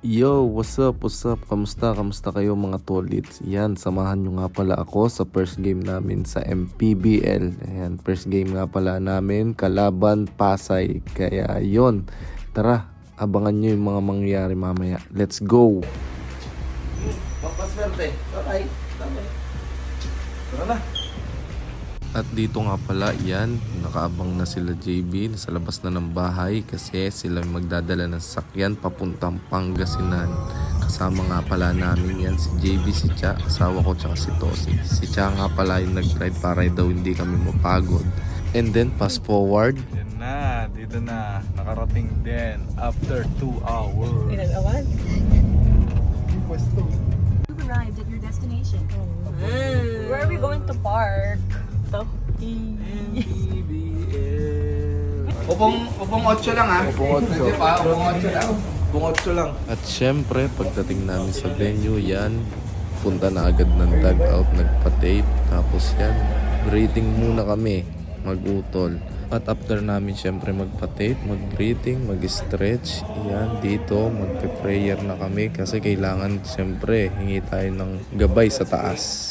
Yo, what's up, what's up? Kamusta, kamusta kayo mga tolits? Yan, samahan nyo nga pala ako sa first game namin sa MPBL. Ayan, first game nga pala namin, Kalaban Pasay. Kaya yon, tara, abangan nyo yung mga mangyayari mamaya. Let's go! Papaswerte. Bye-bye. Tara na. At dito nga pala, yan, nakaabang na sila JB, nasa labas na ng bahay kasi sila magdadala ng sakyan papuntang Pangasinan. Kasama nga pala namin yan si JB, si Cha, asawa ko tsaka si Tosi. Si Cha nga pala yung nag-ride para daw hindi kami mapagod. And then fast forward, Yan na, dito na. Nakarating din after 2 hours. Ilang awan? You've arrived at your destination. Where are we going to park? To. Upong, upong 8 lang ha. Upong 8. Pwede pa, upong 8 lang. bungotso lang. At syempre, pagdating namin sa venue, yan, punta na agad ng tag out, nagpa-tape. Tapos yan, greeting muna kami, magutol. At after namin syempre magpa-tape, mag-greeting, mag-stretch, yan dito, magpe-prayer na kami kasi kailangan syempre hingi tayo ng gabay sa taas.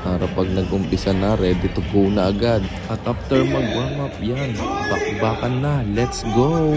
Para pag nag-umpisa na, ready to go na agad. At after mag-warm up yan, bakbakan na, let's go!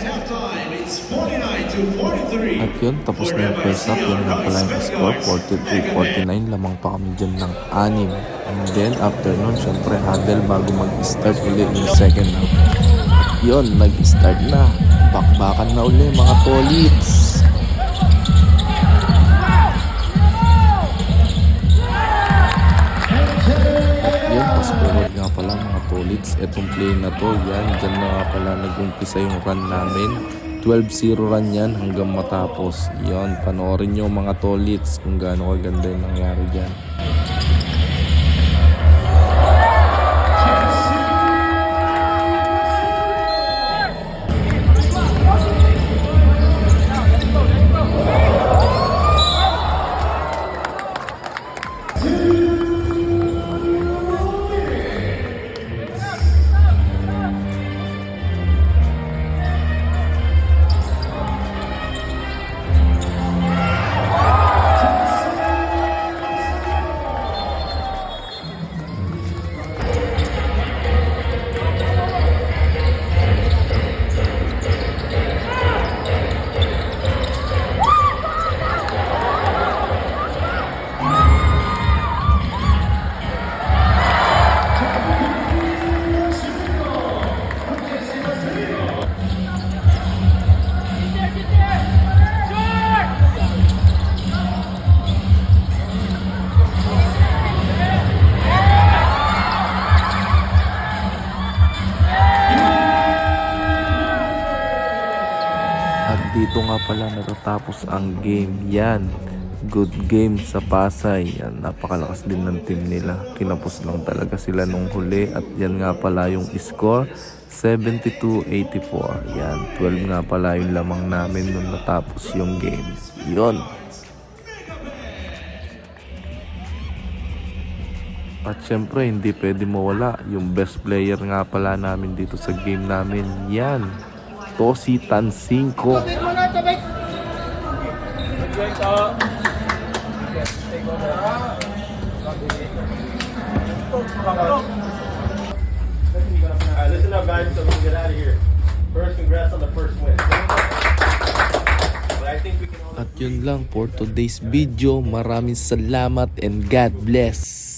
At halftime, it's 49 to 43. At yun, tapos na yung first half. Yun nga pala score. 43-49. Lamang pa kami dyan ng anim. And then, after nun, syempre, huddle bago mag-start ulit yung second half. At yun, nag-start na. Bakbakan na uli mga tolits. Tolits. Etong play na to, yan, dyan na nga pala nag-umpisa yung run namin. 12-0 run yan hanggang matapos. Yon, panoorin nyo mga tolits kung gaano kaganda yung nangyari dyan. At dito nga pala natatapos ang game. Yan. Good game sa Pasay. Yan, napakalakas din ng team nila. Kinapos lang talaga sila nung huli. At yan nga pala yung score. 72-84. Yan, 12 nga pala yung lamang namin nung natapos yung game. Yun. At syempre, hindi pwede mawala yung best player nga pala namin dito sa game namin. Yan, Tosi Tansinko. Alright, listen up, guys, so we can get out of here. First, congrats on the first win. But I think we can only At yun lang for today's video. Maraming salamat and God bless.